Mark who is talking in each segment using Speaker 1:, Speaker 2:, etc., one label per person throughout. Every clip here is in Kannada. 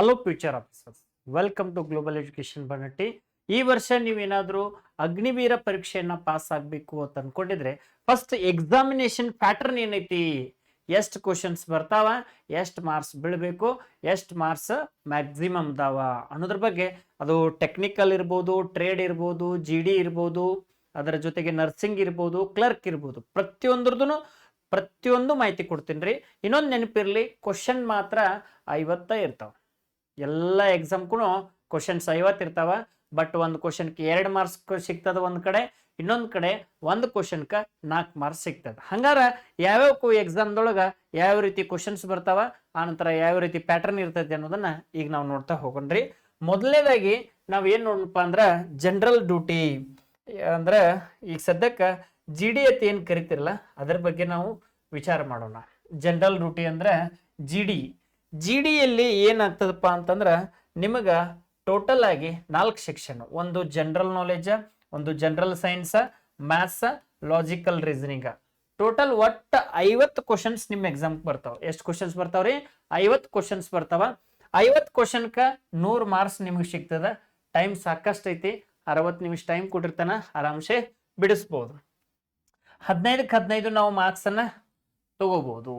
Speaker 1: Hello future officers welcome to Global Education Banatti ಈ ವರ್ಷ ನೀವೇನಾದರೂ ಅಗ್ನಿವೀರ ಪರೀಕ್ಷೆಯನ್ನು ಪಾಸ್ ಆಗಬೇಕು ಅಂತ ಅನ್ಕೊಂಡಿದ್ರೆ ಫಸ್ಟ್ ಎಕ್ಸಾಮಿನೇಷನ್ ಪ್ಯಾಟರ್ನ್ ಏನೈತಿ? ಎಷ್ಟು ಕ್ವಶನ್ಸ್ ಬರ್ತಾವ? ಎಷ್ಟು ಮಾರ್ಕ್ಸ್ ಬೀಳಬೇಕು? ಎಷ್ಟು ಮಾರ್ಕ್ಸ್ ಮ್ಯಾಕ್ಸಿಮಮ್ ದಾವ? ಅನ್ನೋದ್ರ ಬಗ್ಗೆ ಅದು ಟೆಕ್ನಿಕಲ್ ಇರ್ಬೋದು ಟ್ರೇಡ್ ಇರ್ಬೋದು ಜಿ ಡಿ ಇರ್ಬೋದು, ಅದರ ಜೊತೆಗೆ ನರ್ಸಿಂಗ್ ಇರ್ಬೋದು ಕ್ಲರ್ಕ್ ಇರ್ಬೋದು. ಪ್ರತಿಯೊಂದ್ರದ್ದು ಪ್ರತಿಯೊಂದು ಮಾಹಿತಿ ಕೊಡ್ತೀನಿ ರೀ. ಇನ್ನೊಂದು ನೆನಪಿರ್ಲಿ ಕ್ವಶನ್ ಮಾತ್ರ ಐವತ್ತ ಇರ್ತಾವ. ಎಲ್ಲ ಎಕ್ಸಾಮ್ಗೂ ಕ್ವಶನ್ಸ್ ಐವತ್ತು ಇರ್ತಾವ. ಬಟ್ ಒಂದು ಕ್ವಶನ್ಗೆ ಎರಡು ಮಾರ್ಕ್ಸ್ ಸಿಗ್ತದ ಒಂದು ಕಡೆ, ಇನ್ನೊಂದು ಕಡೆ ಒಂದು ಕ್ವಶನ್ಕ ನಾಲ್ಕು ಮಾರ್ಕ್ಸ್ ಸಿಗ್ತದೆ. ಹಂಗಾರ ಯಾವ್ಯಾವ ಎಕ್ಸಾಮ್ದೊಳಗೆ ಯಾವ ರೀತಿ ಕ್ವಶನ್ಸ್ ಬರ್ತಾವ ಆನಂತರ ಯಾವ ರೀತಿ ಪ್ಯಾಟರ್ನ್ ಇರ್ತೈತಿ ಅನ್ನೋದನ್ನ ಈಗ ನಾವು ನೋಡ್ತಾ ಹೋಗೋಣ್ರಿ. ಮೊದಲನೇದಾಗಿ ನಾವು ಏನು ನೋಡಪ್ಪ ಅಂದ್ರೆ ಜನರಲ್ ಡ್ಯೂಟಿ ಅಂದ್ರೆ ಈಗ ಸದ್ಯಕ್ಕೆ ಜಿ ಡಿ ಎತ್ ಏನು ಕರಿತಿರಲ್ಲ, ಅದ್ರ ಬಗ್ಗೆ ನಾವು ವಿಚಾರ ಮಾಡೋಣ. ಜನರಲ್ ಡ್ಯೂಟಿ ಅಂದ್ರೆ ಜಿ ಡಿ ಜಿ ಡಿಯಲ್ಲಿ ಏನಾಗ್ತದಪ್ಪ ಅಂತಂದ್ರೆ ನಿಮಗೆ ಟೋಟಲ್ ಆಗಿ ನಾಲ್ಕು ಸೆಕ್ಷನ್ ಒಂದು ಜನರಲ್ ನಾಲೆಜ ಒಂದು general science maths logical reasoning total ಒಟ್ಟು ಐವತ್ತು ಕ್ವಶನ್ಸ್ ನಿಮ್ಮ ಎಕ್ಸಾಮ್ ಬರ್ತಾವ. ಎಷ್ಟು ಕ್ವಶನ್ಸ್ ಬರ್ತಾವ್ರಿ ಐವತ್ತು ಕ್ವಶನ್ಸ್ ಬರ್ತಾವ. ಐವತ್ತು ಕ್ವಶನ್ಕ ನೂರು ಮಾರ್ಕ್ಸ್ ನಿಮ್ಗೆ ಸಿಗ್ತದ. ಟೈಮ್ ಸಾಕಷ್ಟು ಐತಿ. ಅರವತ್ತು ನಿಮಿಷ ಟೈಮ್ ಕೊಟ್ಟಿರ್ತಾನ. ಆರಾಮ್ಸೆ ಬಿಡಿಸ್ಬೋದು. ಹದಿನೈದಕ್ಕೆ ಹದಿನೈದು ನಾವು ಮಾರ್ಕ್ಸ್ ತಗೋಬೋದು.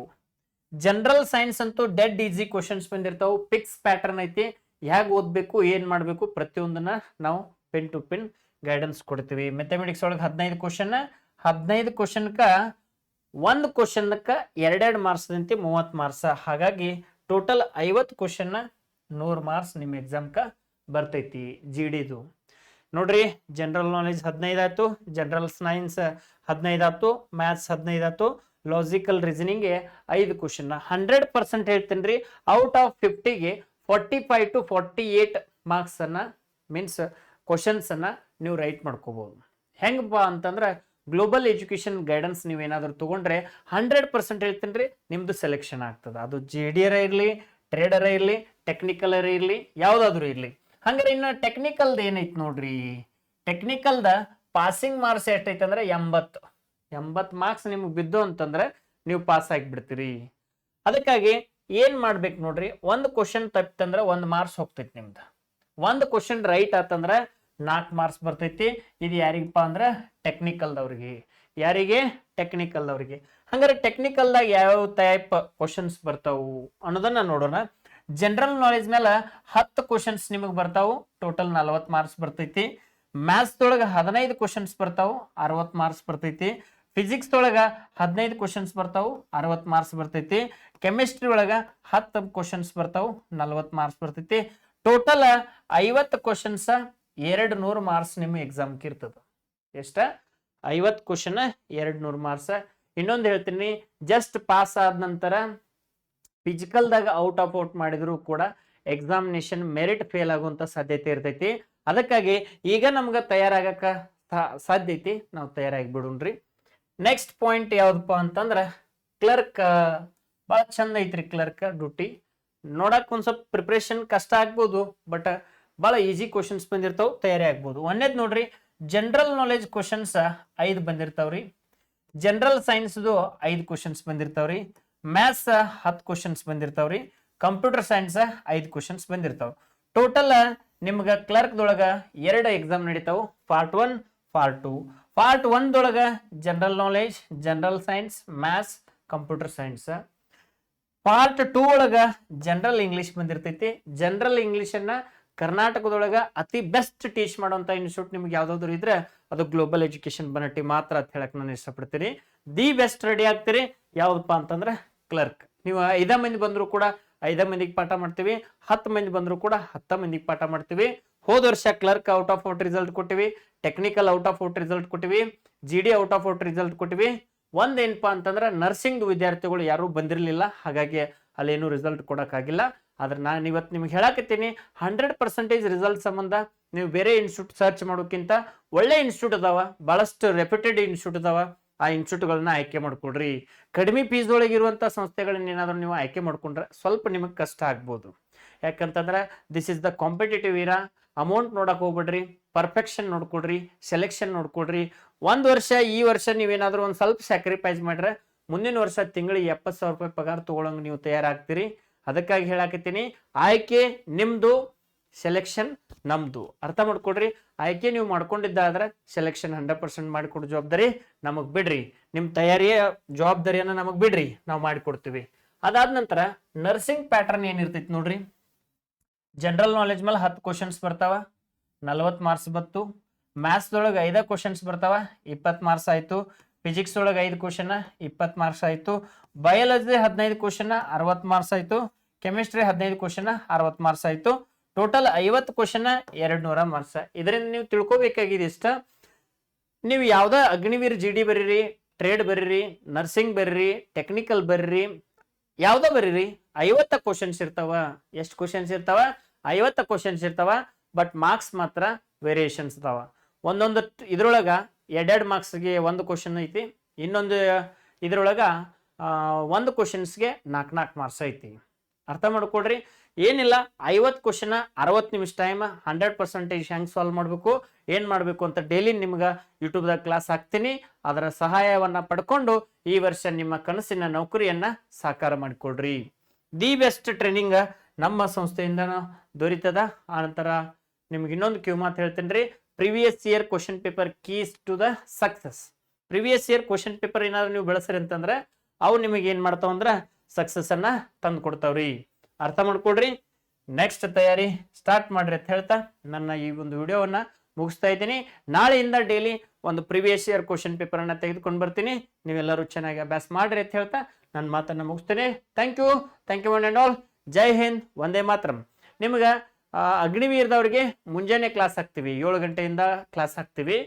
Speaker 1: ಜನರಲ್ ಸೈನ್ಸ್ ಅಂತೂ ಡೆಡ್ ಈಸಿ ಕ್ವಶನ್ಸ್ ಬಂದಿರ್ತಾವೆ. ಪಿಕ್ಸ್ ಪ್ಯಾಟರ್ನ್ ಐತಿ. ಹೇಗೆ ಓದಬೇಕು, ಏನು ಮಾಡಬೇಕು, ಪ್ರತಿಯೊಂದನ್ನ ನಾವು ಪಿನ್ ಟು ಪಿನ್ ಗೈಡೆನ್ಸ್ ಕೊಡ್ತೀವಿ. ಮೆಥಮೆಟಿಕ್ಸ್ ಒಳಗೆ ಹದಿನೈದು ಕ್ವಶನ್ ಹದಿನೈದು ಕ್ವಶನ್ಕ ಒಂದು ಕ್ವಶನ್ಕ ಎರಡೆರಡು ಮಾರ್ಕ್ಸ್ ಅಂತಿ ಮೂವತ್ತು ಮಾರ್ಕ್ಸ್ ಹಾಗಾಗಿ ಟೋಟಲ್ ಐವತ್ತು ಕ್ವಶನ್ನ ನೂರು ಮಾರ್ಕ್ಸ್ ನಿಮ್ಮ ಎಕ್ಸಾಮ್ಕ ಬರ್ತೈತಿ ಜಿ ಡಿದು ನೋಡ್ರಿ ಜನರಲ್ ನಾಲೆಜ್ ಹದಿನೈದು ಆಯ್ತು. ಜನರಲ್ ಸೈನ್ಸ್ ಹದಿನೈದು ಆಯ್ತು. ಮ್ಯಾಥ್ಸ್ ಹದಿನೈದು ಆಯ್ತು. ಲಾಜಿಕಲ್ ರೀಸನಿಂಗ್ಗೆ ಐದು ಕ್ವಶನ್ ಹಂಡ್ರೆಡ್ ಪರ್ಸೆಂಟ್ ಹೇಳ್ತೀನಿ ರೀ. Out of ಫಿಫ್ಟಿಗೆ forty five to forty eight marks ಅನ್ನ ಮೀನ್ಸ್ ಕ್ವಶನ್ಸ್ ಅನ್ನ ನೀವು ರೈಟ್ ಮಾಡ್ಕೋಬಹುದು ಹೆಂಗಪ್ಪ ಅಂತಂದ್ರೆ ಗ್ಲೋಬಲ್ ಎಜುಕೇಶನ್ ಗೈಡೆನ್ಸ್ ನೀವು ಏನಾದರೂ ತಗೊಂಡ್ರೆ ಹಂಡ್ರೆಡ್ ಪರ್ಸೆಂಟ್ ಹೇಳ್ತೀನಿ ರೀ, ನಿಮ್ದು ಸೆಲೆಕ್ಷನ್ ಆಗ್ತದೆ. ಅದು ಜೆ ಡಿ ಇರಲಿ ಟ್ರೇಡರ ಇರಲಿ ಟೆಕ್ನಿಕಲ್ ಇರಲಿ, ಯಾವುದಾದ್ರೂ ಇರಲಿ. ಹಂಗಾರೆ ಇನ್ನು ಟೆಕ್ನಿಕಲ್ದು ಏನೈತಿ ನೋಡ್ರಿ? ಟೆಕ್ನಿಕಲ್ದ ಪಾಸಿಂಗ್ ಮಾರ್ಕ್ಸ್ ಎಷ್ಟೈತೆ ಅಂದ್ರೆ ಎಂಬತ್ತು. ಎಂಬತ್ತು ಮಾರ್ಕ್ಸ್ ನಿಮ್ಗೆ ಬಿದ್ದು ಅಂತಂದ್ರೆ ನೀವು ಪಾಸ್ ಆಗಿಬಿಡ್ತೀರಿ. ಅದಕ್ಕಾಗಿ ಏನು ಮಾಡ್ಬೇಕು ನೋಡ್ರಿ? ಒಂದು ಕ್ವಶನ್ ತಪ್ಪಿತಂದ್ರೆ ಒಂದು ಮಾರ್ಕ್ಸ್ ಹೋಗ್ತೈತಿ ನಿಮ್ದು. ಒಂದು ಕ್ವಶನ್ ರೈಟ್ ಆತಂದ್ರೆ ನಾಲ್ಕು ಮಾರ್ಕ್ಸ್ ಬರ್ತೈತಿ. ಇದು ಯಾರಿಗಪ್ಪ ಅಂದ್ರೆ ಟೆಕ್ನಿಕಲ್ದವ್ರಿಗೆ ಯಾರಿಗೆ? ಟೆಕ್ನಿಕಲ್ದವ್ರಿಗೆ ಹಂಗಾರೆ ಟೆಕ್ನಿಕಲ್ದಾಗ ಯಾವ್ಯಾವ ಟೈಪ್ ಕ್ವಶನ್ಸ್ ಬರ್ತಾವು ಅನ್ನೋದನ್ನ ನೋಡೋಣ. ಜನರಲ್ ನಾಲೆಜ್ ಮೇಲೆ ಹತ್ತು ಕ್ವಶನ್ಸ್ ನಿಮಗೆ ಬರ್ತಾವು. ಟೋಟಲ್ ನಲವತ್ತು ಮಾರ್ಕ್ಸ್ ಬರ್ತೈತಿ. ಮ್ಯಾಥ್ಸ್ ದೊಳಗೆ ಹದಿನೈದು ಕ್ವಶನ್ಸ್ ಬರ್ತಾವು. ಅರವತ್ತು ಮಾರ್ಕ್ಸ್ ಬರ್ತೈತಿ. ಫಿಸಿಕ್ಸ್ ಒಳಗ ಹದಿನೈದು ಕ್ವಶನ್ಸ್ ಬರ್ತಾವು, ಅರವತ್ತು ಮಾರ್ಕ್ಸ್ ಬರ್ತೈತಿ. ಕೆಮಿಸ್ಟ್ರಿ ಒಳಗ ಹತ್ತು ಕ್ವಶನ್ಸ್ ಬರ್ತಾವು, ನಲ್ವತ್ತು ಮಾರ್ಕ್ಸ್ ಬರ್ತೈತಿ. ಟೋಟಲ್ ಐವತ್ತು ಕ್ವಶನ್ಸ್ ಎರಡು ನೂರು ಮಾರ್ಕ್ಸ್ ನಿಮ್ಮ ಎಕ್ಸಾಮ್ಗೆ ಇರ್ತದ. ಎಷ್ಟ? ಐವತ್ತು ಕ್ವಶನ್ ಎರಡು ನೂರು ಮಾರ್ಕ್ಸ್ ಇನ್ನೊಂದು ಹೇಳ್ತೀನಿ ಜಸ್ಟ್ ಪಾಸ್ ಆದ ನಂತರ ಫಿಸಿಕಲ್ದಾಗ ಔಟ್ ಆಫ್ ಔಟ್ ಮಾಡಿದ್ರು ಕೂಡ ಎಕ್ಸಾಮಿನೇಷನ್ ಮೆರಿಟ್ ಫೇಲ್ ಆಗುವಂತ ಸಾಧ್ಯತೆ ಇರ್ತೈತಿ. ಅದಕ್ಕಾಗಿ ಈಗ ನಮ್ಗೆ ತಯಾರಾಗಕ್ಕ ಸಾಧ್ಯತೆ ನಾವು ತಯಾರಾಗಿ ಬಿಡೋಣ್ರಿ. ನೆಕ್ಸ್ಟ್ ಪಾಯಿಂಟ್ ಯಾವ್ದಪ್ಪ ಅಂತಂದ್ರೆ ಕ್ಲರ್ಕ್ ಭಾಳ ಚಂದ ಐತ್ರಿ ಕ್ಲರ್ಕ್ ಡ್ಯೂಟಿ ನೋಡಕ್ ಒಂದ್ ಸ್ವಲ್ಪ ಪ್ರಿಪ್ರೇಷನ್ ಕಷ್ಟ ಆಗ್ಬೋದು ಬಟ್ ಭಾಳ ಈಸಿ ಕ್ವಶನ್ಸ್ ಬಂದಿರ್ತಾವ, ತಯಾರಿ ಆಗ್ಬೋದು. ಒಂದೇದ್ ನೋಡ್ರಿ ಜನರಲ್ ನಾಲೆಜ್ ಕ್ವಶನ್ಸ್ ಐದು ಬಂದಿರ್ತಾವ್ರಿ. ಜನರಲ್ ಸೈನ್ಸ್ದು ಐದು ಕ್ವಶನ್ಸ್ ಬಂದಿರ್ತಾವ್ರಿ. ಮ್ಯಾಥ್ಸ್ ಹತ್ತು ಕ್ವಶನ್ಸ್ ಬಂದಿರ್ತಾವ್ರಿ. ಕಂಪ್ಯೂಟರ್ ಸೈನ್ಸ್ ಐದು ಕ್ವಶನ್ಸ್ ಬಂದಿರ್ತಾವ. ಟೋಟಲ್ ನಿಮ್ಗೆ ಕ್ಲರ್ಕ್ದೊಳಗೆ ಎರಡು exam ನಡೀತಾವೆ. Part one part two part ಒನ್ದೊಳಗ general knowledge general science maths computer science part two ಒಳಗ ಜನರಲ್ ಇಂಗ್ಲಿಷ್ ಬಂದಿರ್ತೈತಿ. ಜನರಲ್ ಇಂಗ್ಲಿಷ್ ಕರ್ನಾಟಕದೊಳಗೆ ಅತಿ ಬೆಸ್ಟ್ ಟೀಚ್ ಮಾಡುವಂತ ಇನ್ಸ್ಟಿಟ್ಯೂಟ್ ನಿಮ್ಗೆ ಯಾವುದಾದ್ರು ಇದ್ರೆ ಅದು ಗ್ಲೋಬಲ್ ಎಜುಕೇಶನ್ ಬನಟ್ಟಿ ಮಾತ್ರ ಅಂತ ಹೇಳಕ್ಕೆ ನಾನು ಇಷ್ಟಪಡ್ತೀನಿ. ದಿ ಬೆಸ್ಟ್ ರೆಡಿ ಆಗ್ತೀರಿ. ಯಾವುದಪ್ಪ ಅಂತಂದ್ರೆ ಕ್ಲರ್ಕ್ ನೀವು ಐದ ಮಂದಿ ಬಂದರೂ ಕೂಡ ಐದ ಮಂದಿಗೆ ಪಾಠ ಮಾಡ್ತೀವಿ, ಹತ್ತು ಮಂದಿ ಬಂದರೂ ಕೂಡ ಹತ್ತ ಮಂದಿಗೆ ಪಾಠ ಮಾಡ್ತೀವಿ. ಹೋದ ವರ್ಷ clerk out of out result ಕೊಟ್ಟಿವಿ technical out of out result ಕೊಟ್ಟಿವಿ G D out of out result ಕೊಟ್ಟಿವಿ. ಒಂದೇನಪ್ಪ ಅಂತಂದ್ರೆ ನರ್ಸಿಂಗ್ ವಿದ್ಯಾರ್ಥಿಗಳು ಯಾರು ಬಂದಿರಲಿಲ್ಲ, ಹಾಗಾಗಿ ಅಲ್ಲೇನು ರಿಸಲ್ಟ್ ಕೊಡೋಕ್ಕಾಗಿಲ್ಲ. ಆದ್ರೆ ನಾನು ಇವತ್ತು ನಿಮ್ಗೆ ಹೇಳಕತ್ತೀನಿ ಹಂಡ್ರೆಡ್ ಪರ್ಸೆಂಟೇಜ್ ರಿಸಲ್ಟ್ ಸಂಬಂಧ ನೀವು ಬೇರೆ ಇನ್ಸ್ಟಿಟ್ಯೂಟ್ ಸರ್ಚ್ ಮಾಡೋಕ್ಕಿಂತ ಒಳ್ಳೆ ಇನ್ಸ್ಟಿಟ್ಯೂಟ್ ಅದಾವ ಭಾಳಷ್ಟು ರೆಪ್ಯೂಟೆಡ್ ಇನ್ಸ್ಟಿಟ್ಯೂಟ್ ಅದಾವ, ಆ ಇನ್ಸ್ಟಿಟ್ಯೂಟ್ಗಳನ್ನ ಆಯ್ಕೆ ಮಾಡ್ಕೊಡ್ರಿ. ಕಡಿಮೆ ಫೀಸ್ ಒಳಗೆ ಇರುವಂಥ ಸಂಸ್ಥೆಗಳನ್ನ ಏನಾದರೂ ನೀವು ಆಯ್ಕೆ ಮಾಡ್ಕೊಂಡ್ರೆ ಸ್ವಲ್ಪ ನಿಮಗೆ ಕಷ್ಟ ಆಗ್ಬೋದು. ಯಾಕಂತಂದ್ರೆ ದಿಸ್ ಇಸ್ ದ ಕಾಂಪಿಟೇಟಿವ್ ಇರಾ ಅಮೌಂಟ್ ನೋಡಕ್ ಹೋಗ್ಬೇಡ್ರಿ. ಪರ್ಫೆಕ್ಷನ್ ನೋಡ್ಕೊಡ್ರಿ. ಸೆಲೆಕ್ಷನ್ ನೋಡ್ಕೊಡ್ರಿ. ಒಂದು ವರ್ಷ, ಈ ವರ್ಷ ನೀವೇನಾದ್ರೂ ಒಂದು ಸ್ವಲ್ಪ ಸ್ಯಾಕ್ರಿಫೈಸ್ ಮಾಡ್ರೆ ಮುಂದಿನ ವರ್ಷ ತಿಂಗಳಿಗೆ ಎಪ್ಪತ್ತು ಸಾವಿರ ರೂಪಾಯಿ ಪಗಾರ ತಗೊಳಂಗೆ ನೀವು ತಯಾರಾಗ್ತೀರಿ. ಅದಕ್ಕಾಗಿ ಹೇಳಾಕತ್ತೀನಿ. ಆಯ್ಕೆ ನಿಮ್ದು ಸೆಲೆಕ್ಷನ್ ನಮ್ದು. ಅರ್ಥ ಮಾಡ್ಕೊಡ್ರಿ. ಆಯ್ಕೆ ನೀವು ಮಾಡ್ಕೊಂಡಿದ್ದಾದ್ರೆ ಸೆಲೆಕ್ಷನ್ ಹಂಡ್ರೆಡ್ ಪರ್ಸೆಂಟ್ ಮಾಡಿಕೊಡೋ ಜವಾಬ್ದಾರಿ ನಮಗ್ ಬಿಡ್ರಿ. ನಿಮ್ ತಯಾರಿಯ ಜವಾಬ್ದಾರಿಯನ್ನ ನಮಗ್ ಬಿಡ್ರಿ. ನಾವು ಮಾಡಿಕೊಡ್ತೀವಿ. ಅದಾದ ನಂತರ ನರ್ಸಿಂಗ್ ಪ್ಯಾಟರ್ನ್ ಏನಿರ್ತೈತಿ ನೋಡ್ರಿ. ಜನರಲ್ ನಾಲೆಜ್ ಮೇಲೆ ಹತ್ತು ಕ್ವಶನ್ಸ್ ಬರ್ತಾವ. ನಲವತ್ತು ಮಾರ್ಕ್ಸ್ ಬತ್ತು. ಮ್ಯಾಥ್ಸ್ದೊಳಗೆ ಐದ ಕ್ವಶನ್ಸ್ ಬರ್ತಾವ. ಇಪ್ಪತ್ತು ಮಾರ್ಕ್ಸ್ ಆಯಿತು. ಫಿಸಿಕ್ಸ್ ಒಳಗೆ ಐದು ಕ್ವಶನ್ ಇಪ್ಪತ್ತು ಮಾರ್ಕ್ಸ್ ಆಯಿತು. ಬಯಾಲಜಿ ಹದಿನೈದು ಕ್ವಶನ್ ಅರವತ್ತು ಮಾರ್ಕ್ಸ್ ಆಯಿತು. ಕೆಮಿಸ್ಟ್ರಿ ಹದಿನೈದು ಕ್ವಶನ್ ಅರವತ್ತು ಮಾರ್ಕ್ಸ್ ಆಯಿತು. ಟೋಟಲ್ ಐವತ್ತು ಕ್ವಶನ್ ಎರಡು ನೂರ ಮಾರ್ಕ್ಸ್ ಇದರಿಂದ ನೀವು ತಿಳ್ಕೊಬೇಕಾಗಿದೆ ಇಷ್ಟ. ನೀವು ಯಾವ್ದ ಅಗ್ನಿವೀರ್ ಜಿ ಡಿ ಬರೀರಿ ಟ್ರೇಡ್ ಬರೀರಿ ನರ್ಸಿಂಗ್ ಬರೀರಿ ಟೆಕ್ನಿಕಲ್ ಬರೀರಿ ಯಾವ್ದೋ ಬರೀರಿ? ಐವತ್ತ ಕ್ವಶನ್ಸ್ ಇರ್ತಾವ. ಎಷ್ಟು ಕ್ವಶನ್ಸ್ ಇರ್ತಾವ? ಐವತ್ತ ಕ್ವಶನ್ಸ್ ಇರ್ತಾವ. ಬಟ್ ಮಾರ್ಕ್ಸ್ ಮಾತ್ರ ವೇರಿಯೇಷನ್ಸ್ ಇದಾವ ಒಂದೊಂದು ಇದ್ರೊಳಗ ಎರಡೆರಡು ಮಾರ್ಕ್ಸ್ಗೆ ಒಂದು ಕ್ವಶನ್ ಐತಿ. ಇನ್ನೊಂದು, ಇದ್ರೊಳಗ ಒಂದು ಕ್ವಶನ್ಸ್ಗೆ ನಾಲ್ಕು ನಾಲ್ಕು ಮಾರ್ಕ್ಸ್ ಐತಿ. ಅರ್ಥ ಮಾಡ್ಕೊಡ್ರಿ ಏನಿಲ್ಲ, ಐವತ್ತು ಕ್ವಶನ್ ಅರವತ್ತು ನಿಮಿಷ ಟೈಮ್ ಹಂಡ್ರೆಡ್ ಪರ್ಸೆಂಟೇಜ್ ಹೆಂಗೆ ಸಾಲ್ವ್ ಮಾಡಬೇಕು, ಏನು ಮಾಡಬೇಕು ಅಂತ ಡೈಲಿ ನಿಮ್ಗೆ ಯೂಟ್ಯೂಬ್ದಾಗ ಕ್ಲಾಸ್ ಹಾಕ್ತೀನಿ. ಅದರ ಸಹಾಯವನ್ನ ಪಡ್ಕೊಂಡು ಈ ವರ್ಷ ನಿಮ್ಮ ಕನಸಿನ ನೌಕರಿಯನ್ನ ಸಾಕಾರ ಮಾಡಿಕೊಡ್ರಿ ದಿ ಬೆಸ್ಟ್ ಟ್ರೈನಿಂಗ್ ನಮ್ಮ ಸಂಸ್ಥೆಯಿಂದ ದೊರೀತದ. ಆನಂತರ ನಿಮ್ಗೆ ಇನ್ನೊಂದು ಕ್ಯೂ ಮಾತು ಹೇಳ್ತೀನಿ ರೀ previous year question paper keys to the success previous year question paper ಏನಾದ್ರು ನೀವು ಬೆಳೆಸ್ರಿ ಅಂತಂದ್ರೆ, ಅವು ನಿಮಗೆ ಏನ್ ಮಾಡ್ತಾವ ಅಂದ್ರ ಸಕ್ಸಸ್ ಅನ್ನ ತಂದು ಕೊಡ್ತಾವ್ರಿ. ಅರ್ಥ ಮಾಡ್ಕೊಡ್ರಿ ನೆಕ್ಸ್ಟ್ ತಯಾರಿ ಸ್ಟಾರ್ಟ್ ಮಾಡ್ರಿ ಅಂತ ಹೇಳ್ತಾ ನನ್ನ ಈ ಒಂದು ವಿಡಿಯೋವನ್ನ ಮುಗಿಸ್ತಾ ಇದ್ದೀನಿ. ನಾಳೆಯಿಂದ ಡೈಲಿ ಒಂದು ಪ್ರಿವಿಯಸ್ ಇಯರ್ ಕ್ವಶನ್ ಪೇಪರ್ ಅನ್ನ ತೆಗೆದುಕೊಂಡು ಬರ್ತೀನಿ. ನೀವೆಲ್ಲರೂ ಚೆನ್ನಾಗಿ ಅಭ್ಯಾಸ ಮಾಡ್ರಿ ಅಂತ ಹೇಳ್ತಾ ನನ್ನ ಮಾತನ್ನ ಮುಗಿಸ್ತೀನಿ. Thank you thank you one and all ಜೈ ಹಿಂದ್ ಒಂದೇ ಮಾತ್ರಂ ನಿಮ್ಗೆ ಅಗ್ನಿವೀರದವ್ರಿಗೆ ಮುಂಜಾನೆ ಕ್ಲಾಸ್ ಹಾಕ್ತೀವಿ. ಏಳು ಗಂಟೆಯಿಂದ ಕ್ಲಾಸ್ ಹಾಕ್ತೀವಿ.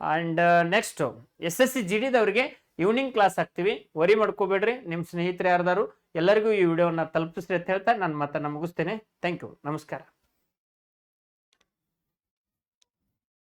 Speaker 1: And next S S C G ಡಿದವ್ರಿಗೆ evening class ಹಾಕ್ತೀವಿ ವರಿ ಮಾಡ್ಕೋಬೇಡ್ರಿ. ನಿಮ್ಮ ಸ್ನೇಹಿತರು ಯಾರ್ದಾರು, ಎಲ್ಲರಿಗೂ ಈ ವಿಡಿಯೋವನ್ನು ತಲುಪಿಸ್ರಿ ಅಂತ ಹೇಳ್ತಾ ನಾನು ಮತ್ತೆ ಮುಗಿಸ್ತೇನೆ. ಥ್ಯಾಂಕ್ ಯು ನಮಸ್ಕಾರ.